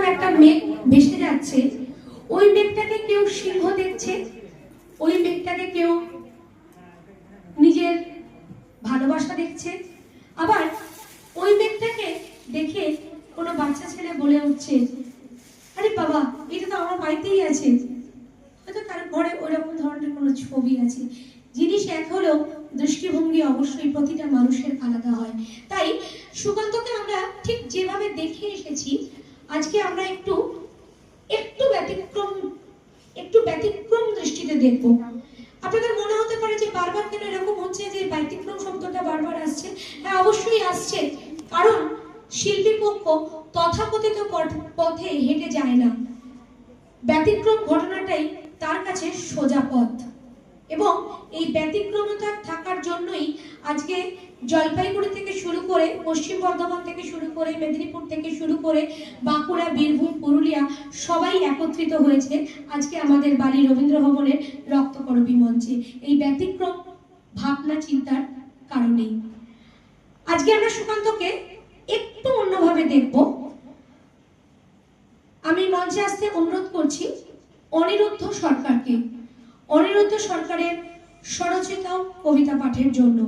যেমন একটা মেঘ ভেসে যাচ্ছে। ওই মেঘটাকে কেউ সিংহ দেখছে। ওই মেঘটাকে কেউ নিজের ভালোবাসা দেখছে। আবার ওই মেঘটাকে দেখে কোনো বাচ্চা ছেলে বলে উঠছে, আরে বাবা, এটা তো আমার বাড়িতেই আছে। হয়তো তার ঘরে ওইরকম ধরনের কোনো ছবি আছে। জিনিস এক হলেও দৃষ্টিভঙ্গি অবশ্যই প্রতিটা মানুষের আলাদা হয়। তাই সুকান্তকে আমরা ঠিক যেভাবে দেখে এসেছি আজকে আমরা একটু একটু ব্যতিক্রম একটু ব্যতিক্রম দৃষ্টিতে দেখব। আপনাদের মনে হতে পারে যে বারবার কেন এরকম হচ্ছে যে ব্যতিক্রম শব্দটা বারবার আসছে? হ্যাঁ অবশ্যই আসছে। কারণ শিল্পী পক্ষ তথাকথিত পথ- হেঁটে যায় না। ব্যতিক্রম ঘটনাটাই তার কাছে সোজা পথ। এবং এই ব্যতিক্রমতা থাকার জন্যই আজকে জলপাইগুড়ি থেকে শুরু করে, পশ্চিম বর্ধমান থেকে শুরু করে, মেদিনীপুর থেকে শুরু করে, বাঁকুড়া, বীরভূম, পুরুলিয়া সবাই একত্রিত হয়েছে আজকে আমাদের বালি রবীন্দ্র ভবনের রক্তকরবী মঞ্চে। এই ব্যতিক্রম ভাবনা চিন্তার কারণেই আজকে আমরা সুকান্তকে একটু অন্যভাবে দেখব। আমি মঞ্চে আসতে অনুরোধ করছি অনিরুদ্ধ সরকারকে। অনিরুদ্ধ সরকারের স্বরচিত কবিতা পাঠের জন্য।